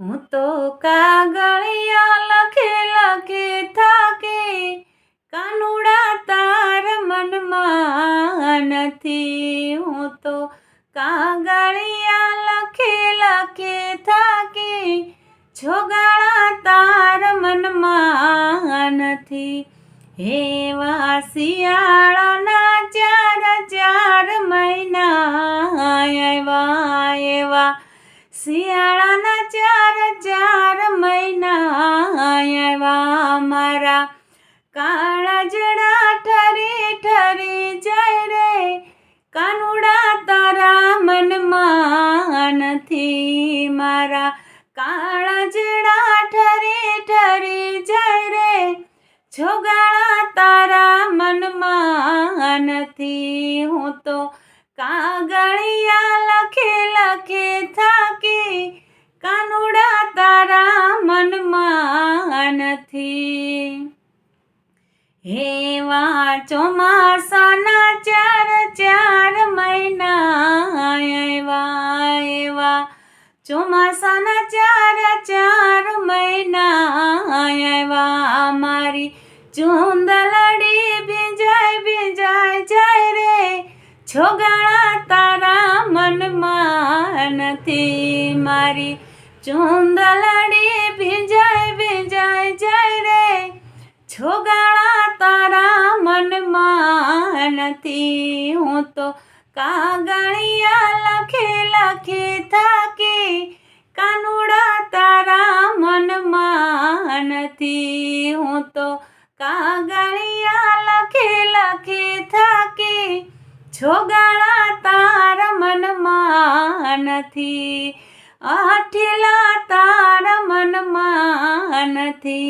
હું તો કાગળિયા લખે લખે થાકી, કાનુડા તાર મનમાં નથી. હું તો કાગળિયા લખે લખે થાકી, છોગાળા તાર મનમાં નથી. હે શિયાળાના ચાર ચાર મહિના એવા એવા. શિયાળાના ચાર આવ્યા કાળા જડા ઠરી ઠરી જાય રે. કાનુડા તારા મનમાં નથી મારા. કાળજડા ઠરી ઠરી જાય રે. છોગાળા તારા મનમાં નથી હું તો કાગળિયા લખે લખે હેવા ચોમાસાના ચાર ચાર મહિના એવા એવા. ચોમાસાના ચાર ચાર મહિના એવા. મારી ચુંદલડી ભીંજાય ભીંજાય, જાય રે. છોગાળા તારા મનમાં નથી. મારી ચુંદલડી ભીંજાય ભીંજાય, જાય રે. છોગાળા નથી, હું તો કાગળિયા લખે લખે થાકે, કાનુડા તારા મનમાં નથી, હું તો કાગળિયા લખે લખે થાકે, છોગાળા તારા મનમાં નથી, આઠેલા તારા મનમાં નથી.